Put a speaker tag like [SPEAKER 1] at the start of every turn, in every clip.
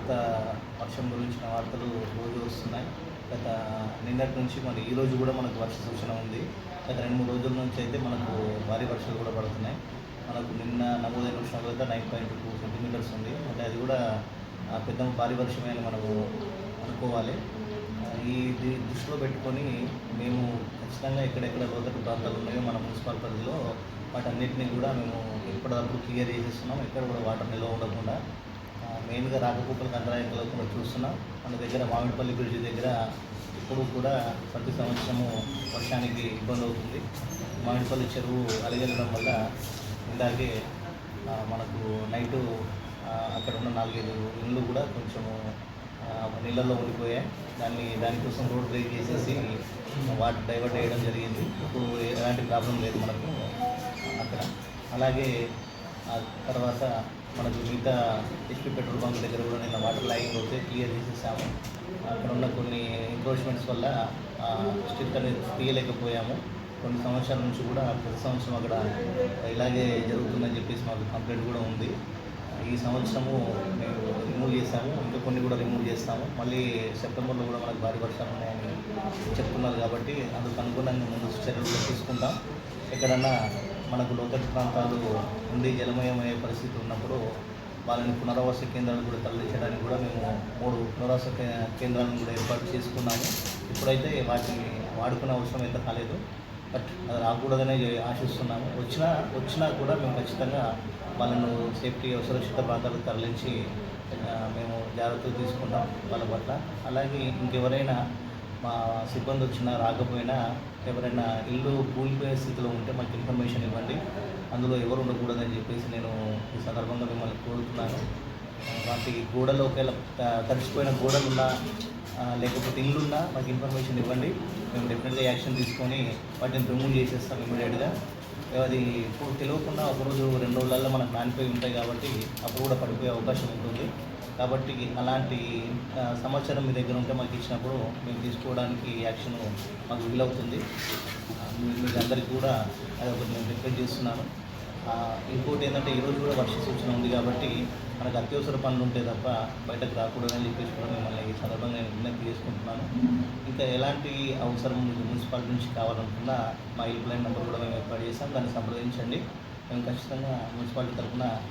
[SPEAKER 1] వార్త వర్షం గురించిన వార్తలు రోజు వస్తున్నాయి. గత నిన్నటి నుంచి మరి ఈ రోజు కూడా మనకు వర్ష సూచన ఉంది. గత రెండు మూడు రోజుల నుంచి అయితే మనకు భారీ వర్షాలు కూడా పడుతున్నాయి. మనకు నిన్న నమోదైన ఉష్ణోగ్రత నైన్ పాయింట్ టూ సెంటీమీటర్స్ ఉంది. అంటే అది కూడా పెద్ద భారీ వర్షమే అని మనకు అనుకోవాలి. ఈ దృష్టిలో పెట్టుకొని మేము ఖచ్చితంగా ఎక్కడెక్కడ లోతట్టు ప్రాంతాలు ఉన్నాయో మన మున్సిపల్ పరిధిలో వాటన్నిటిని కూడా మేము ఎప్పటికప్పుడు క్లియర్ చేసేస్తున్నాం. ఎక్కడ కూడా వాటర్ నిల్వ ఉండకుండా మెయిన్గా రాకపోకలకు అంతరాయం కలగకుండా చూస్తున్నాం. మన దగ్గర మామిడిపల్లి బ్రిడ్జ్ దగ్గర ఇప్పుడు కూడా ప్రతి సంవత్సరము వర్షానికి ఇబ్బంది అవుతుంది. మామిడిపల్లి చెరువు అలగెళ్ళడం వల్ల ఇందాకే మనకు నైటు అక్కడ ఉన్న నాలుగైదు ఇళ్ళు కూడా కొంచెము నీళ్ళల్లో ఉండిపోయాయి. దాన్ని దానికోసం రోడ్ బ్రేక్ చేసేసి వాటర్ డైవర్ట్ చేయడం జరిగింది. ఇప్పుడు ఎలాంటి ప్రాబ్లం లేదు మనకు అక్కడ. అలాగే తర్వాత మనకు మిగతా హెచ్పి పెట్రోల్ బంక్ దగ్గర కూడా నిన్న వాటర్ లాగింగ్ అవుతే క్లియర్ చేసేసాము. అక్కడ ఉన్న కొన్ని ఎంక్రోచ్మెంట్స్ వల్ల స్ట్రిక్ అనేది తీయలేకపోయాము. కొన్ని సంవత్సరాల నుంచి కూడా ప్రతి సంవత్సరం అక్కడ ఇలాగే జరుగుతుందని చెప్పేసి మాకు కంప్లైంట్ కూడా ఉంది. ఈ సంవత్సరము మేము రిమూవ్ చేసాము. ఇంకా కొన్ని కూడా రిమూవ్ చేస్తాము. మళ్ళీ సెప్టెంబర్లో కూడా మనకు భారీ వర్షాలు ఉన్నాయని చెప్తున్నారు కాబట్టి అందుకు అనుగుణంగా ముందు చర్యలు తీసుకుంటాం ఎక్కడన్నా మనకు లోకల్ ప్రాంతాలు ఉండి జలమయమయ్యే పరిస్థితి ఉన్నప్పుడు వాళ్ళని పునరావాస కేంద్రాలు కూడా తరలించడానికి కూడా మేము మూడు పునరావాస కేంద్రాలను కూడా ఏర్పాటు చేసుకున్నాము. ఇప్పుడైతే వాటిని వాడుకునే అవసరం అయితే కాలేదు. బట్ అది రాకూడదనే ఆశిస్తున్నాము. వచ్చినా వచ్చినా కూడా మేము ఖచ్చితంగా వాళ్ళను సేఫ్టీ సురక్షిత ప్రాంతాలకు తరలించి మేము జాగ్రత్తలు తీసుకుంటాం వాళ్ళ పట్ల. అలాగే ఇంకెవరైనా మా సిబ్బంది వచ్చినా రాకపోయినా ఎవరైనా ఇల్లు కూలిపోయే స్థితిలో ఉంటే మాకు ఇన్ఫర్మేషన్ ఇవ్వండి. అందులో ఎవరు ఉండకూడదని చెప్పేసి నేను ఈ సందర్భంగా మిమ్మల్ని కోరుతున్నాను. వాటి గోడలు ఒకవేళ తడిచిపోయిన గోడలున్నా గోడలు లేకపోతే ఇల్లున్నా మాకు ఇన్ఫర్మేషన్ ఇవ్వండి. మేము డెఫినెట్గా యాక్షన్ తీసుకొని వాటిని రిమూవ్ చేసేస్తాం ఇమీడియట్గా అది ఇప్పుడు తెలియకుండా ఒక రోజు రెండు రోజులలో మనకు నానిపోయి ఉంటాయి కాబట్టి అప్పుడు కూడా పడిపోయే అవకాశం ఉంటుంది. కాబట్టి అలాంటి సమాచారం మీ దగ్గర ఉంటే మాకు ఇచ్చినప్పుడు మేము తీసుకోవడానికి యాక్షన్ మాకు వీలవుతుంది. మీ- మీకు అందరికీ కూడా అది ఒకటి నేను రిక్వెస్ట్ చేస్తున్నాను. ఇంకోటి ఏంటంటే ఈరోజు కూడా వర్ష సూచన ఉంది కాబట్టి మనకు అత్యవసర పనులు ఉంటే తప్ప బయటకు రాకూడదని చెప్పేసి కూడా మిమ్మల్ని ఈ సందర్భంగా నేను విజ్ఞప్తి చేసుకుంటున్నాను. ఇంకా ఎలాంటి అవసరం మీకు మున్సిపాలిటీ నుంచి కావాలనుకున్నా మా హెల్ప్ లైన్ నెంబర్ కూడా మేము ఏర్పాటు చేస్తాం దాన్ని సంప్రదించండి. మేము ఖచ్చితంగా మున్సిపాలిటీ తరఫున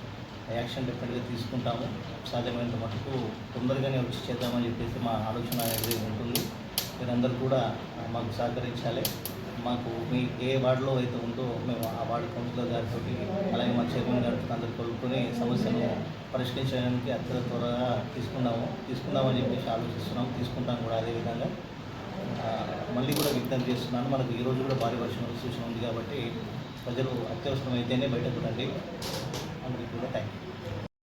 [SPEAKER 1] యాక్షన్ డెఫినెట్గా తీసుకుంటాము. సాధ్యమైనంత మటుకు తొందరగానే వచ్చి చేద్దామని చెప్పేసి మా ఆలోచన అనేది ఉంటుంది. మీరందరూ కూడా మాకు సహకరించాలి. మాకు మీ ఏ వార్డులో అయితే ఉందో మేము ఆ వార్డు కౌన్సిలర్ గారితో అలాగే మా చైర్మన్ గారితో అందరు కలుపుకొని సమస్యను పరిష్కరించడానికి అత్యంత త్వరగా తీసుకున్నాము. తీసుకుందామని చెప్పేసి ఆలోచిస్తున్నాం తీసుకుంటాం కూడా అదేవిధంగా. మళ్ళీ కూడా విజ్ఞప్తి చేస్తున్నాను. మనకు ఈ రోజు కూడా భారీ వర్షం సూచన ఉంది కాబట్టి ప్రజలు అత్యవసరం అయితేనే బయటకు రండి. అందరికీ కూడా థ్యాంక్ యూ